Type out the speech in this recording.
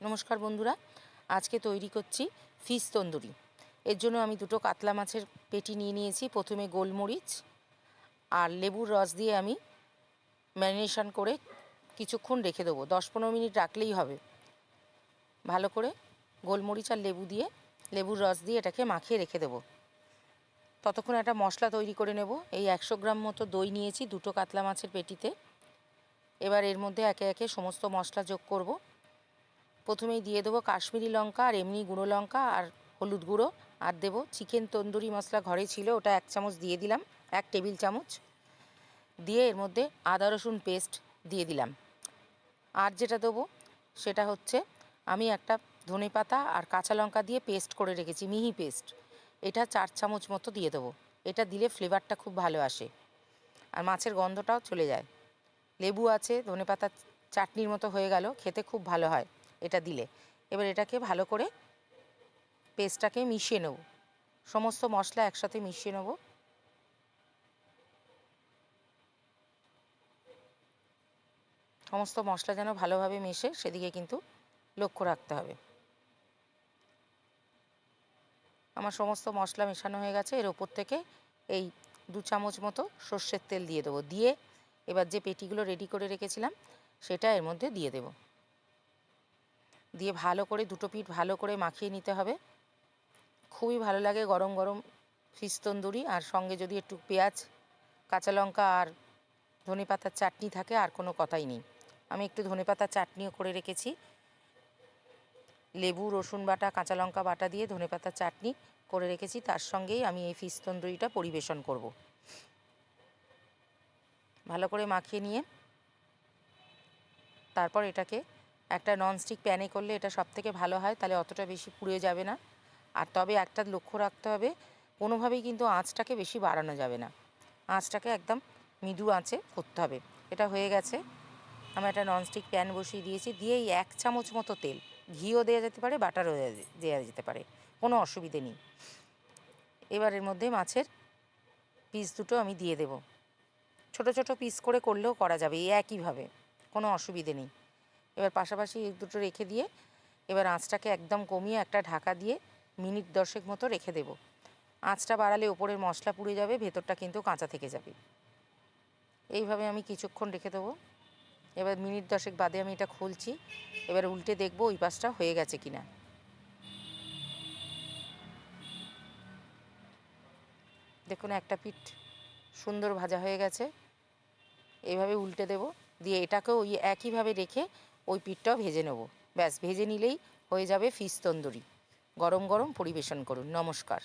নমস্কার বন্ধুরা, আজকে তৈরি করছি ফিশ তন্দুরি। এর জন্য আমি দুটো কাতলা মাছের পেটি নিয়ে নিয়েছি, প্রথমে গোলমরিচ আর লেবুর রস দিয়ে আমি ম্যারিনেশন করে কিছুক্ষণ রেখে দেবো। দশ পনেরো মিনিট রাখলেই হবে। ভালো করে গোলমরিচ আর লেবু দিয়ে, লেবুর রস দিয়ে এটাকে মাখিয়ে রেখে দেবো। ততক্ষণ একটা মশলা তৈরি করে নেব। এই একশো গ্রাম মতো দই নিয়েছি দুটো কাতলা মাছের পেটিতে। এবার এর মধ্যে একে একে সমস্ত মশলা যোগ করব। প্রথমেই দিয়ে দেবো কাশ্মীরি লঙ্কা আর এমনি গুঁড়ো লঙ্কা আর হলুদ গুঁড়ো। আর দেবো চিকেন তন্দুরি মশলা ঘরে ছিল, ওটা এক চামচ দিয়ে দিলাম, এক টেবিল চামচ। দিয়ে এর মধ্যে আদা রসুন পেস্ট দিয়ে দিলাম। আর যেটা দেবো সেটা হচ্ছে আমি একটা ধনে পাতা আর কাঁচা লঙ্কা দিয়ে পেস্ট করে রেখেছি, মিহি পেস্ট। এটা চার চামচ মতো দিয়ে দেবো। এটা দিলে ফ্লেভারটা খুব ভালো আসে আর মাছের গন্ধটাও চলে যায়। লেবু আছে, ধনে পাতা চাটনির মতো হয়ে গেল, খেতে খুব ভালো হয়। এটা দিলে। এবার এটাকে ভালো করে পেস্টটাকে মিশিয়ে নেব। সমস্ত মশলা একসাথে মিশিয়ে নেব। সমস্ত মশলা যেন ভালোভাবে মেশে সেদিকে কিন্তু লক্ষ্য রাখতে হবে। আমার সমস্ত মশলা মেশানো হয়ে গেছে। এর ওপর থেকে এই দু চামচ মতো সর্ষের তেল দিয়ে দেবো। দিয়ে এবার যে পেটিগুলো রেডি করে রেখেছিলাম, সেটা এর মধ্যে দিয়ে দেব। দিয়ে ভালো করে দুটো পিঠ ভালো করে মাখিয়ে নিতে হবে। খুবই ভালো লাগে গরম গরম ফিস তন্দুরি আর সঙ্গে যদি একটু পেঁয়াজ, কাঁচা লঙ্কা আর ধনে পাতার চাটনি থাকে আর কোনো কথাই নেই। আমি একটু ধনে পাতার চাটনিও করে রেখেছি। লেবু, রসুন বাটা, কাঁচা লঙ্কা বাটা দিয়ে ধনে পাতার চাটনি করে রেখেছি। তার সঙ্গেই আমি এই ফিস তন্দুরিটা পরিবেশন করব। ভালো করে মাখিয়ে নিয়ে তারপর এটাকে একটা ননস্টিক প্যানে করলে এটা সব থেকে ভালো হয়, তাহলে অতটা বেশি পুড়ে যাবে না। আর তবে একটা লক্ষ্য রাখতে হবে, কোনোভাবেই কিন্তু আঁচটাকে বেশি বাড়ানো যাবে না। আঁচটাকে একদম মৃদু আঁচে করতে হবে। এটা হয়ে গেছে। আমি একটা ননস্টিক প্যান বসিয়ে দিয়েছি দিয়ে এই এক চামচ মতো তেল। ঘিও দেওয়া যেতে পারে, বাটারও দেওয়া যেতে পারে। কোনো অসুবিধে নেই। এবার এর মধ্যে মাছের পিস দুটো আমি দিয়ে দেব। ছোট ছোট পিস করে করলেও করা যাবে একইভাবে। কোনো অসুবিধে নেই। এবার পাশাপাশি এই দুটো রেখে দিয়ে এবার আঁচটাকে একদম কমিয়ে একটা ঢাকা দিয়ে মিনিট দশেক মতো রেখে দেব। আঁচটা বাড়ালে ওপরের মশলা পুড়ে যাবে, ভেতরটা কিন্তু কাঁচা থেকে যাবে। এইভাবে আমি কিছুক্ষণ রেখে দেবো। এবার মিনিট দশেক বাদে আমি এটা খুলছি। এবার উল্টে দেখব ওই পাশটা হয়ে গেছে কিনা। দেখুন একটা পিঠ সুন্দর ভাজা হয়ে গেছে। এইভাবে উল্টে দেব। দিয়ে এটাকেও ওই একইভাবে রেখে ওই পিঠটাও ভেজে নেব। ব্যাস, ভেজে নিলেই হয়ে যাবে ফিশ তন্দুরি। গরম গরম পরিবেশন করুন। নমস্কার।